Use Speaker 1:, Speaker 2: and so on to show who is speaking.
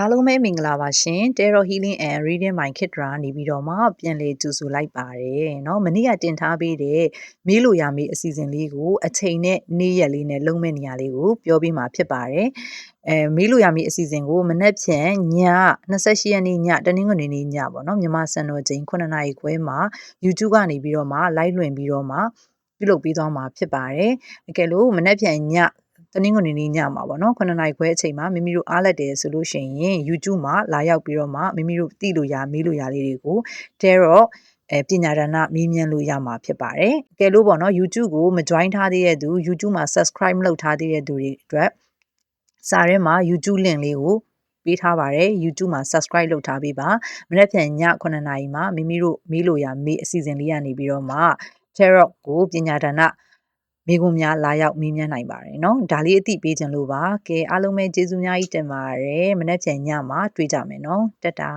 Speaker 1: အားလုံးပဲမင်္ဂလာပါရှင် Tarot Healing and Reading by Kitra နေပြီးတော့မှပြန်လည်ကြိုဆိုလိုက်ပါတယ်เนาะမနေ့ကတင်ထားပေးတဲ့မေးလို့ရမေးအစီအစဉ်လေးကိုအချိန်နဲ့နေ့ရက်လေးနဲ့လုံးမဲ့နေရာလေးကိုပြောပြမှာဖြစ်ပါတယ်အဲမေးလို့ရမေးအစီအစဉ်ကိုမနေ့ဖြန်ည28ရက်နေ့ညတနင်္ဂနွေနေ့ညပေါ့เนาะမြန်မာစံတော်ချိန်9နာရီခွဲမှာ YouTube ကနေပြီးတော့မှ live လွှင့်ပြီးတော့မှပြုလုပ်ပေးသွားမှာဖြစ်ပါတယ်အကယ်လို့မနေ့ဖြန်ည တနင်္ဂနွေနေ့ညမှာပေါ့နော်9နာရီခွဲအချိန်မှာမိမိတို့အားလက်တယ်ဆိုလို့ရှိရင် YouTube မှာလာရောက်ပြီးတော့မှမိမိတို့သိလို့ရမေးလို့ရလေးတွေကို Tarot အဲပညာဒါနမေးမြန်းလို့ရမှာဖြစ်ပါတယ်။ကဲလို့ပေါ့နော် YouTube ကိုမ join ထားသေးတဲ့သူ YouTube မှာ subscribe မလုပ်ထားသေးတဲ့သူတွေအတွက်စာထဲမှာ YouTube link လေးကိုပေးထားပါတယ် YouTube မှာ subscribe လုပ်ထားပေးပါမနေ့ပြန်ည9နာရီမှာမိမိတို့မေးလို့ရမေးအစီအစဉ်လေးကနေပြီးတော့မှ Tarot ကိုပညာဒါန မိခွန်းများလာရောက်မေးမြန်းနိုင်ပါတယ်နော်ဒါလေးအသိပေးခြင်းလို့ပါကဲအားလုံးပဲကျေးဇူးများကြီးတင်ပါတယ်မနေ့ပြန်ညမှာတွေ့ကြမယ်နော်တက်တာ